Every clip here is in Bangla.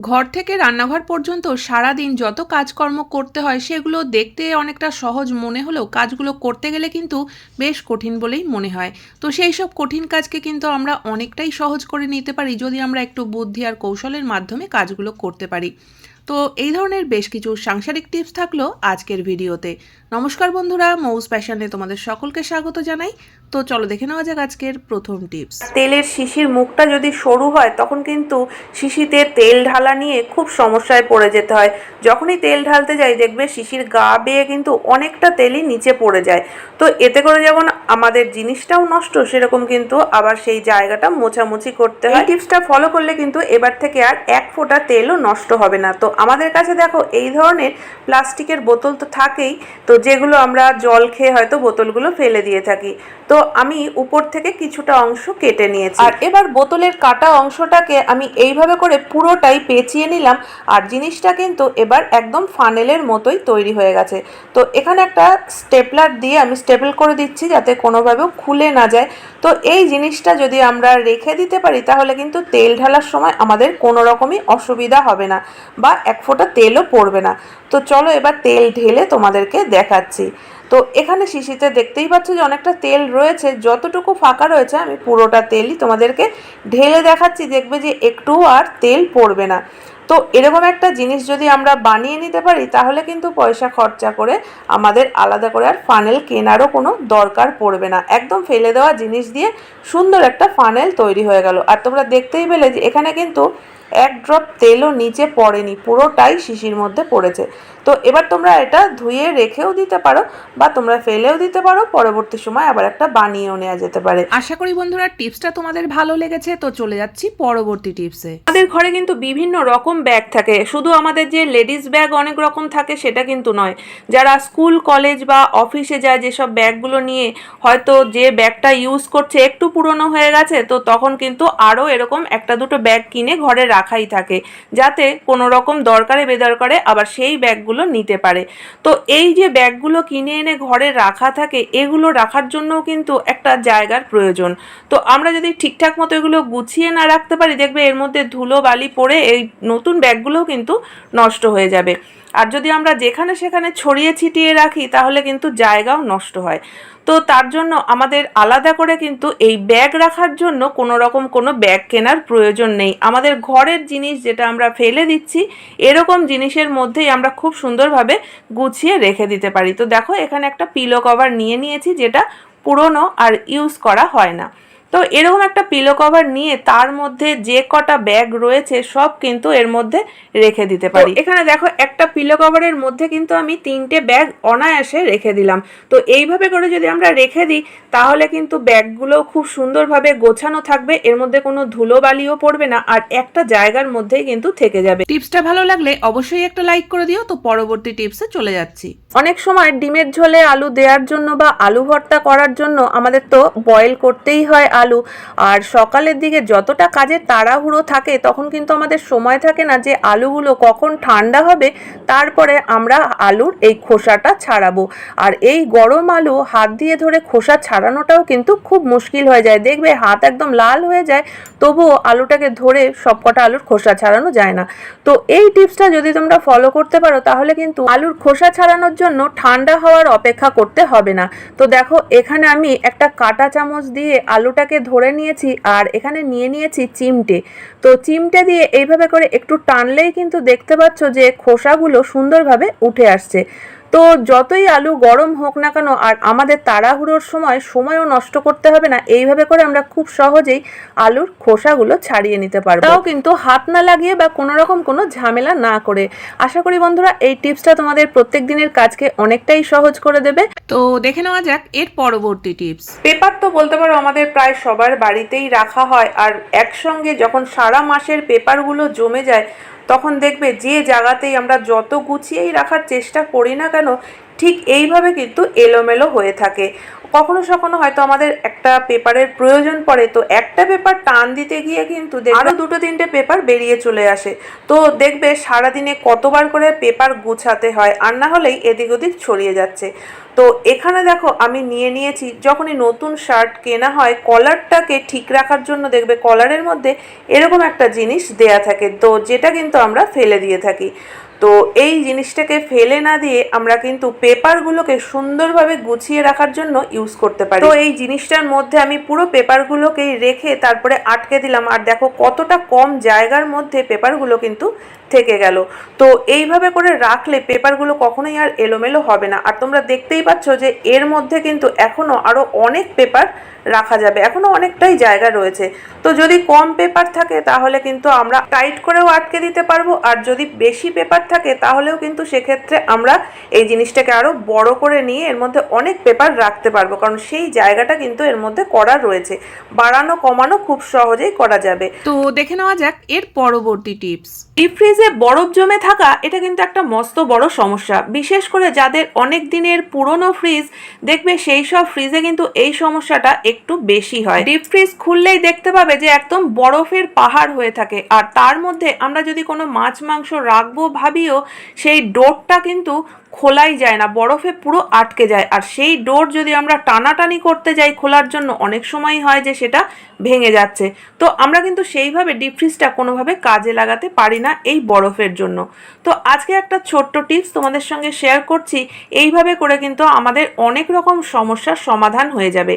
ঘর থেকে রান্নাঘর পর্যন্ত সারাদিন যত কাজকর্ম করতে হয়, সেগুলো দেখতে অনেকটা সহজ মনে হলেও কাজগুলো করতে গেলে কিন্তু বেশ কঠিন বলেই মনে হয়। তো সেই সব কঠিন কাজকে কিন্তু আমরা অনেকটাই সহজ করে নিতে পারি যদি আমরা একটু বুদ্ধি আর কৌশলের মাধ্যমে কাজগুলো করতে পারি। তো এই ধরনের বেশ কিছু সাংসারিক টিপস থাকল আজকের ভিডিওতে। নমস্কার বন্ধুরা, মৌস প্যাশনে তোমাদের সকলকে স্বাগত জানাই। তো চলো দেখে নেওয়া যাক আজকের প্রথম টিপস তেলের শিশির মুখটা যদি সরু হয়, তখন কিন্তু শিশিতে তেল ঢালা নিয়ে খুব সমস্যায় পড়ে যেতে হয়। যখনই তেল ঢালতে যাই, দেখবে শিশির গা বেয়ে কিন্তু অনেকটা তেলই নিচে পড়ে যায়। তো এতে করে যেমন আমাদের জিনিসটাও নষ্ট, সেরকম কিন্তু আবার সেই জায়গাটা মোছামুছি করতে হয়। টিপসটা ফলো করলে কিন্তু এবার থেকে আর এক ফোঁটা তেলও নষ্ট হবে না। তো আমাদের কাছে দেখো এই ধরনের প্লাস্টিকের বোতল তো থাকেই, তো যেগুলো আমরা জল খেয়ে হয়তো বোতলগুলো ফেলে দিয়ে থাকি। তো আমি উপর থেকে কিছুটা অংশ কেটে নিয়েছি। আর এবার বোতলের কাটা অংশটাকে আমি এইভাবে করে পুরোটাই পেঁচিয়ে নিলাম আর জিনিসটা কিন্তু এবার একদম ফানেলের মতোই তৈরি হয়ে গেছে। তো এখানে একটা স্টেপলার দিয়ে আমি স্টেপল করে দিচ্ছি যাতে কোনোভাবেও খুলে না যায়। তো এই জিনিসটা যদি আমরা রেখে দিতে পারি তাহলে কিন্তু তেল ঢালার সময় আমাদের কোনো রকমই অসুবিধা হবে না বা এক ফোঁটা তেলও পড়বে না। তো চলো এবার তেল ঢেলে তোমাদেরকে দেখাচ্ছি। তো এখানে শিশিতে দেখতেই পাচ্ছ যে অনেকটা তেল রয়েছে। যতটুকু ফাঁকা রয়েছে, আমি পুরোটা তেলই তোমাদেরকে ঢেলে দেখাচ্ছি। দেখবে যে একটুও আর তেল পড়বে না। তো এরকম একটা জিনিস যদি আমরা বানিয়ে নিতে পারি তাহলে কিন্তু পয়সা খরচা করে আমাদের আলাদা করে আর ফানেল কেনারও কোনো দরকার পড়বে না। একদম ফেলে দেওয়া জিনিস দিয়ে সুন্দর একটা ফানেল তৈরি হয়ে গেল। আর তোমরা দেখতেই পেলে যে এখানে কিন্তু এক ড্রপ তেলও নিচে পড়েনি পুরোটাই শিশির মধ্যে পড়েছে। তো এবার তোমরা এটা ধুয়ে রেখেও দিতে পারো বা তোমরা ফেলেও দিতে পারো পরবর্তী সময় আবার একটা বানিয়েও নেওয়া যেতে পারে। আশা করি বন্ধুরা টিপসটা তোমাদের ভালো লেগেছে তো চলে যাচ্ছি পরবর্তী টিপসে। আমাদের ঘরে কিন্তু বিভিন্ন রকম ব্যাগ থাকে। শুধু আমাদের যে লেডিস ব্যাগ অনেক রকম থাকে সেটা কিন্তু নয়। যারা স্কুল কলেজ বা অফিসে যায় যেসব ব্যাগগুলো নিয়ে হয়তো যে ব্যাগটা ইউজ করছে একটু পুরনো হয়ে গেছে, তো তখন কিন্তু আরও এরকম একটা দুটো ব্যাগ কিনে ঘরে রাখাই থাকে। যাতে কোনো রকম দরকারে বেদরকারে আবার সেই ব্যাগগুলো নিতে পারে। তো এই যে ব্যাগগুলো কিনে এনে ঘরে রাখা থাকে, এগুলো রাখার জন্যও কিন্তু একটা জায়গার প্রয়োজন। তো আমরা যদি ঠিকঠাক মতো এগুলো গুছিয়ে না রাখতে পারি, দেখবে এর মধ্যে ধুলো বালি পড়ে এই নতুন ব্যাগগুলোও কিন্তু নষ্ট হয়ে যাবে। আর যদি আমরা যেখানে সেখানে ছড়িয়ে ছিটিয়ে রাখি, তাহলে কিন্তু জায়গাও নষ্ট হয়। তো তার জন্য আমাদের আলাদা করে কিন্তু এই ব্যাগ রাখার জন্য কোনো রকম কোনো ব্যাগ কেনার প্রয়োজন নেই। আমাদের ঘরের জিনিস যেটা আমরা ফেলে দিচ্ছি, এরকম জিনিসের মধ্যেই আমরা খুব সুন্দরভাবে গুছিয়ে রেখে দিতে পারি। তো দেখো, এখানে একটা পিলো কভার নিয়ে নিয়েছি, যেটা পুরনো আর ইউজ করা হয় না। তো এরকম একটা পিলো কভার নিয়ে তার মধ্যে যে কটা ব্যাগ রয়েছে সব কিন্তু এর মধ্যে রেখে দিতে পারি। এখানে দেখো একটা পিলো কভারের মধ্যে কিন্তু আমি তিনটে ব্যাগ অনায়াসে রেখে দিলাম। তো এইভাবে করে যদি আমরা রেখে দিই তাহলে কিন্তু ব্যাগগুলো খুব সুন্দরভাবে গোছানো থাকবে এর মধ্যে কোনো ধুলোবালিও পড়বে না আর একটা জায়গার মধ্যেই কিন্তু থেকে যাবে। টিপসটা ভালো লাগলে অবশ্যই একটা লাইক করে দিও। তো পরবর্তী টিপসে চলে যাচ্ছি। অনেক সময় ডিমের ঝোলে আলু দেওয়ার জন্য বা আলু ভর্তা করার জন্য আমাদের তো বয়েল করতেই হয় আলু আর সকালের দিকে যতটা কাজের তাড়াহুড়ো থাকে, তখন কিন্তু আমাদের সময় থাকে না যে আলুগুলো কখন ঠান্ডা হবে, তারপরে আমরা আলুর এই খোসাটা ছাড়াবো। আর এই গরম আলু হাত দিয়ে ধরে খোসা ছাড়ানোটাও কিন্তু খুব মুশকিল হয়ে যায়। দেখবে হাত একদম লাল হয়ে যায়, তবুও আলুটাকে ধরে সবকটা আলুর খোসা ছাড়ানো যায় না। তো এই টিপসটা যদি তোমরা ফলো করতে পারো, তাহলে কিন্তু আলুর খোসা ছাড়ানোর জন্য ঠান্ডা হওয়ার অপেক্ষা করতে হবে না। তো দেখো, এখানে আমি একটা কাঁটা চামচ দিয়ে আলুটাকে ধরে নিয়েছি আর এখানে নিয়ে নিয়েছি চিমটে। তো চিমটে দিয়ে এইভাবে করে একটু টানলেই কিন্তু দেখতে পাচ্ছ যে খোসাগুলো সুন্দরভাবে উঠে আসছে। তো যতই আলু গরম হোক না কেন আর আমাদের তাড়াহুড়োর সময় সময়ও নষ্ট করতে হবে না এইভাবে করে আমরা খুব সহজেই আলুর খোসাগুলো ছাড়িয়ে নিতে পারব। তাও কিন্তু হাত না লাগিয়ে বা কোনো রকম কোনো ঝামেলা না করে। আশা করি বন্ধুরা এই টিপসটা তোমাদের প্রত্যেক দিনের কাজকে অনেকটাই সহজ করে দেবে। তো দেখে নেওয়া যাক এর পরবর্তী টিপস। পেপার তো বলতে পারো আমাদের প্রায় সবার বাড়িতেই রাখা হয় আর একসঙ্গে যখন সারা মাসের পেপারগুলো জমে যায় তখন দেখবে যে জায়গাতেই আমরা যত গুছিয়েই রাখার চেষ্টা করি না কেন ঠিক এইভাবে কিন্তু এলোমেলো হয়ে থাকে। কখনো সখনো হয়তো আমাদের একটা পেপারের প্রয়োজন পড়ে, তো একটা পেপার টান দিতে গিয়ে কিন্তু আরও দুটো তিনটে পেপার বেরিয়ে চলে আসে। তো দেখবে সারাদিনে কতবার করে পেপার গুছাতে হয়, আর না হলেই এদিক ওদিক ছড়িয়ে যাচ্ছে। তো এখানে দেখো আমি নিয়ে নিয়েছি, যখনই নতুন শার্ট কেনা হয়, কলারটাকে ঠিক রাখার জন্য দেখবে কলারের মধ্যে এরকম একটা জিনিস দেয়া থাকে, তো যেটা কিন্তু আমরা ফেলে দিয়ে থাকি। তো এই জিনিসটাকে ফেলে না দিয়ে আমরা কিন্তু পেপারগুলোকে সুন্দরভাবে গুছিয়ে রাখার জন্য ইউজ করতে পারি। তো এই জিনিসটার মধ্যে আমি পুরো পেপারগুলোকেই রেখে তারপরে আটকে দিলাম। আর দেখো কতটা কম জায়গার মধ্যে পেপারগুলো কিন্তু থেকে গেল। তো এইভাবে করে রাখলে পেপারগুলো কখনোই আর এলোমেলো হবে না। আর তোমরা দেখতেই পাচ্ছ যে এর মধ্যে কিন্তু এখনও আরও অনেক পেপার রাখা যাবে। এখনও অনেকটাই জায়গা রয়েছে। তো যদি কম পেপার থাকে তাহলে কিন্তু আমরা টাইট করেও আটকে দিতে পারব। আর যদি বেশি পেপার থাকে তাহলেও কিন্তু সেক্ষেত্রে আমরা এই জিনিসটাকে আরও বড় করে নিয়ে এর মধ্যে অনেক পেপার রাখতে পারব। কারণ সেই জায়গাটা কিন্তু এর মধ্যে করা রয়েছে। বাড়ানো কমানো খুব সহজেই করা যাবে। তো দেখে নেওয়া যাক এর পরবর্তী টিপস ডিপ ফ্রিজে বরফ জমে থাকা এটা কিন্তু একটা মস্ত বড় সমস্যা। বিশেষ করে যাদের অনেক দিনের পুরনো ফ্রিজ দেখবে সেই সব ফ্রিজে কিন্তু এই সমস্যাটা একটু বেশি হয়। ডিপ ফ্রিজ খুললেই দেখতে পাবে যে একদম বরফের পাহাড় হয়ে থাকে। আর তার মধ্যে আমরা যদি কোনো মাছ মাংস রাখব ভাবিও সেই ডোরটা কিন্তু খোলাই যায় না, বরফে পুরো আটকে যায়। আর সেই ডোর যদি আমরা টানাটানি করতে যাই খোলার জন্য, অনেক সময় হয় যে সেটা ভেঙে যাচ্ছে। তো আমরা কিন্তু সেইভাবে ডিপ ফ্রিজটা কোনোভাবে কাজে লাগাতে পারি না এই বরফের জন্য। তো আজকে একটা ছোট্ট টিপস তোমাদের সঙ্গে শেয়ার করছি। এইভাবে করে কিন্তু আমাদের অনেক রকম সমস্যার সমাধান হয়ে যাবে।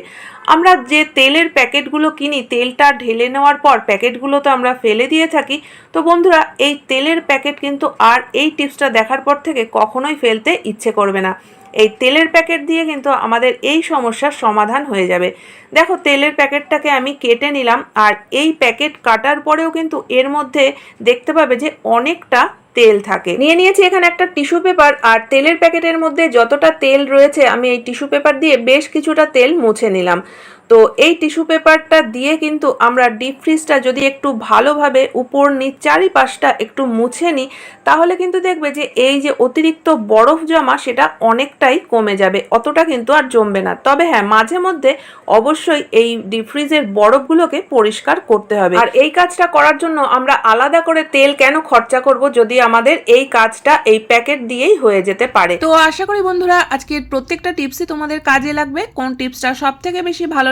আমরা যে তেলের প্যাকেটগুলো কিনি, তেলটা ঢেলে নেওয়ার পর প্যাকেটগুলো তো আমরা ফেলে দিয়ে থাকি। তো বন্ধুরা, এই তেলের প্যাকেট কিন্তু আর এই টিপসটা দেখার পর থেকে কখনোই ফেলতে ইচ্ছে করবে না। এই তেলের প্যাকেট দিয়ে কিন্তু আমাদের এই সমস্যার সমাধান হয়ে যাবে। দেখো, তেলের প্যাকেটটাকে আমি কেটে নিলাম আর এই প্যাকেট কাটার পরেও কিন্তু এর মধ্যে দেখতে পাবে যে অনেকটা তেল থাকে। নিয়ে নিয়েছি এখানে একটা টিস্যু পেপার আর তেলের প্যাকেটের মধ্যে যতটা তেল রয়েছে, আমি এই টিস্যু পেপার দিয়ে বেশ কিছুটা তেল মুছে নিলাম। তো এই টিস্যু পেপারটা দিয়ে কিন্তু আমরা ডিপ ফ্রিজটা যদি একটু ভালোভাবে উপর নিচ চারিপাশটা একটু মুছে নিই, তাহলে কিন্তু দেখবে যে এই যে অতিরিক্ত বরফ জমা সেটা অনেকটাই কমে যাবে, অতটা কিন্তু আর জমবে না। তবে হ্যাঁ মাঝে মধ্যে অবশ্যই এই ডিপ ফ্রিজের বরফগুলোকে পরিষ্কার করতে হবে। আর এই কাজটা করার জন্য আমরা আলাদা করে তেল কেন খরচা করব যদি আমাদের এই কাজটা এই প্যাকেট দিয়েই হয়ে যেতে পারে? তো আশা করি বন্ধুরা, আজকের প্রত্যেকটা টিপসই তোমাদের কাজে লাগবে। কোন টিপসটা সব থেকে বেশি ভালো